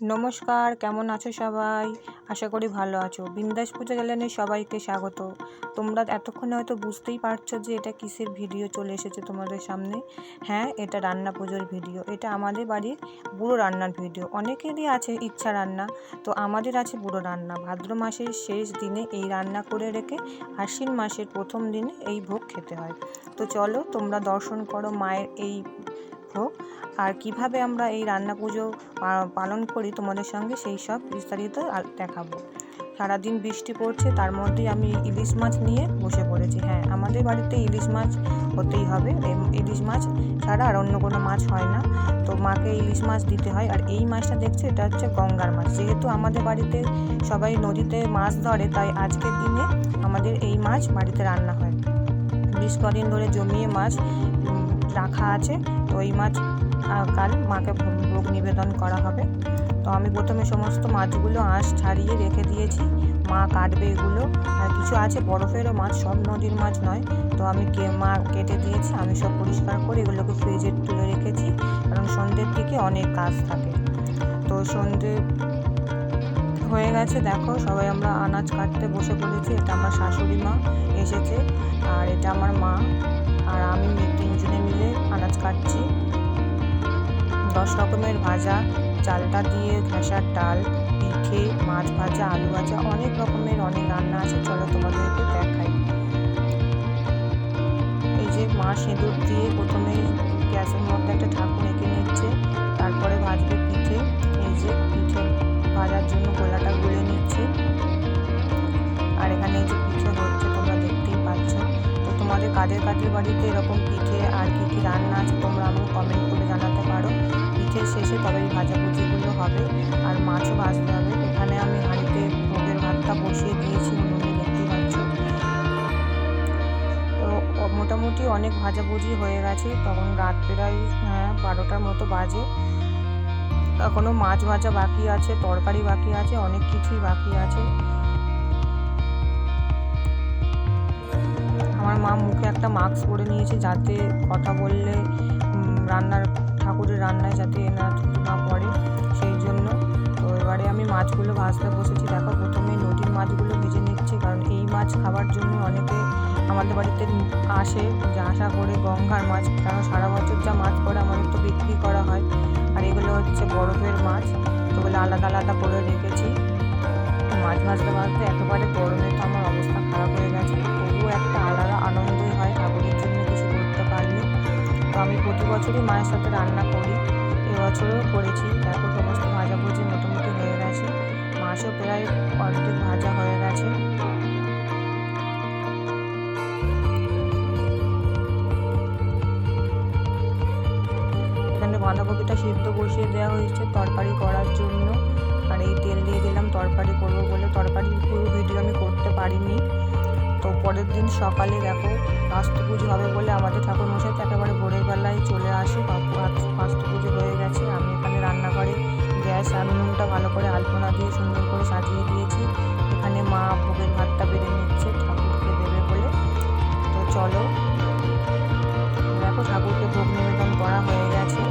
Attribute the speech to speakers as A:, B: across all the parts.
A: নমস্কার, কেমন আছো সবাই? আশা করি ভালো আছো। বিন্দাস পূজা চ্যানেলে সবাইকে স্বাগত। তোমরা এতক্ষণে হয়তো বুঝতেই পারছ যে এটা কিসের ভিডিও চলে এসেছে তোমাদের সামনে। হ্যাঁ এটা রান্না পুজোর ভিডিও। এটা আমাদের বাড়ির বুড়ো রান্নার ভিডিও। অনেকেরই আছে ইচ্ছা রান্না। তো আমাদের আছে বুড়ো রান্না। ভাদ্র মাসের শেষ দিনে এই রান্না করে রেখে আশ্বিন মাসের প্রথম দিনে এই ভোগ খেতে হয়। তো চলো তোমরা দর্শন করো মায়ের এই ভোগ আর কীভাবে আমরা এই রান্না পুজো পালন করি তোমাদের সঙ্গে সেই সব বিস্তারিত দেখাবো। সারাদিন বৃষ্টি পড়ছে, তার মধ্যে আমি ইলিশ মাছ নিয়ে বসে পড়েছি। হ্যাঁ আমাদের বাড়িতে ইলিশ মাছ হতেই হবে। ইলিশ মাছ ছাড়া আর অন্য কোনো মাছ হয় না। তো মাকে ইলিশ মাছ দিতে হয়। আর এই মাছটা দেখছে, এটা হচ্ছে গঙ্গার মাছ। যেহেতু আমাদের বাড়িতে সবাই নদীতে মাছ ধরে, তাই আজকের দিনে আমাদের এই মাছ বাড়িতে রান্না হয়। বিশ কদিন ধরে জমিয়ে মাছ রাখা আছে। তো এই মাছ কাল মাকে ভোগ নিবেদন করা হবে। তো আমি প্রথমে সমস্ত মাছগুলো আঁশ ছাড়িয়ে রেখে দিয়েছি। মা কাটবে এগুলো। আর কিছু আছে, বরফেরও মাছ, সব নদীর মাছ নয়। তো আমি কে, মা কেটে দিয়েছি, আমি সব পরিষ্কার করে এগুলোকে ফ্রিজে তুলে রেখেছি। কারণ সন্ধ্যের দিকে অনেক কাজ থাকে। তো সন্ধ্যে হয়ে গেছে। দেখো, সবাই আমরা আনাজ কাটতে বসে পড়েছি। এটা আমার শাশুড়ি মা এসেছে আর এটা আমার মা। আর আমি তিনজনে মিলে আনাজ কাটছি। দশ রকমের ভাজা, চালটা দিয়ে ঘেঁষার ডাল, পিঠে, মাছ ভাজা, আলু ভাজা, অনেক রকমের অনেক রান্না আছে। চলো তোমাদেরকে দেখাই। এই যে মা সিঁদুর দিয়ে প্রথমে গ্যাসের মধ্যে একটা ঠাকুর এঁকে নিচ্ছে কাদের কাদের বাড়িতে এরকম পিঠে আর কী কী রান্না আছে তোমরা আমাকে কমেন্ট করে জানাতে পারো। পিঠের শেষে তবে এই ভাজাভুজিগুলো হবে আর মাছও ভাজতে হবে। এখানে আমি হাঁড়িতে ভোগের ভাতটা বসিয়ে দিয়েছি উনুনে দেখতেই পাচ্ছ। তো মোটামুটি অনেক ভাজাভুজি হয়ে গেছে। তখন রাত প্রায় হ্যাঁ বারোটার মতো বাজে। এখনও মাছ ভাজা বাকি আছে, তরকারি বাকি আছে, অনেক কিছুই বাকি আছে। মা মুখে একটা মাস্ক পরে নিয়েছে যাতে কথা বললে রান্নার, ঠাকুরের রান্নায় যাতে না না পড়ে। সেই জন্য তো এবারে আমি মাছগুলো ভাজতে বসেছি। দেখো, প্রথমে নদীর মাছগুলো ভেজে নিচ্ছি, কারণ এই মাছ খাবার জন্য অনেকে আমাদের বাড়িতে আসে যে আশা করে গঙ্গার মাছ, কারণ সারা বছর যা মাছ পড়ে আমাদের তো বিক্রি করা হয়। আর এগুলো হচ্ছে বরফের মাছ, তো ওগুলো আলাদা আলাদা করে রেখেছি। মাছ ভাজতে ভাজতে একেবারে গরমে তো আমার অবস্থা খারাপ হয়ে গেছে। প্রতি বছরই মায়ের সাথে রান্না করি। এবছরও করেছি। দেখো সমস্ত ভাজাভুজি মোটামুটি হয়ে গেছে। মাছও প্রায় অর্ধেক ভাজা হয়ে গেছে। এখানে বাঁধাকপিটা সিদ্ধ বসিয়ে দেওয়া হয়েছে তরকারি করার জন্য। আর এই তেল দিয়ে দিলাম তরকারি করব বলে। তরকারি পুরো ভিডিও আমি করতে পারিনি। তো পরের দিন সকালে দেখো বাস্তু পুজো হবে বলে আমাদের ঠাকুর মশাই চলে আসে বাস্তু পুজো হয়ে গেছে। আমি এখানে রান্নাঘরে গ্যাস আর নুনটা ভালো করে আলপনা দিয়ে সুন্দর করে সাজিয়ে দিয়েছি। এখানে মা ভোগের ভাতটা বেড়ে নিচ্ছে ঠাকুরকে দেবে বলে। তো চলো, দেখো ঠাকুরকে ভোগ নিবেদন করা হয়ে গেছে।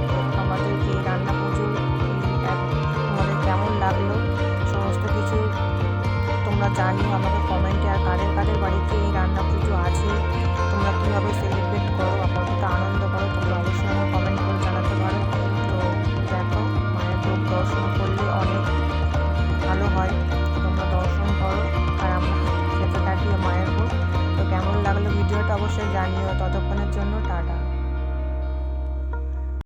A: আমাদের এই রান্না পুজো তোমাদের কেমন লাগল? সমস্ত কিছু তোমরা জানিও আমাকে কমেন্টে। আর কাদের কাদের বাড়িতে এই রান্না পুজো আছে? তোমরা কীভাবে সেলিব্রেট করো? কতটা আনন্দ করো, তোমরা অবশ্যই অবশ্যই জানিও। ততক্ষণের জন্য টাটা।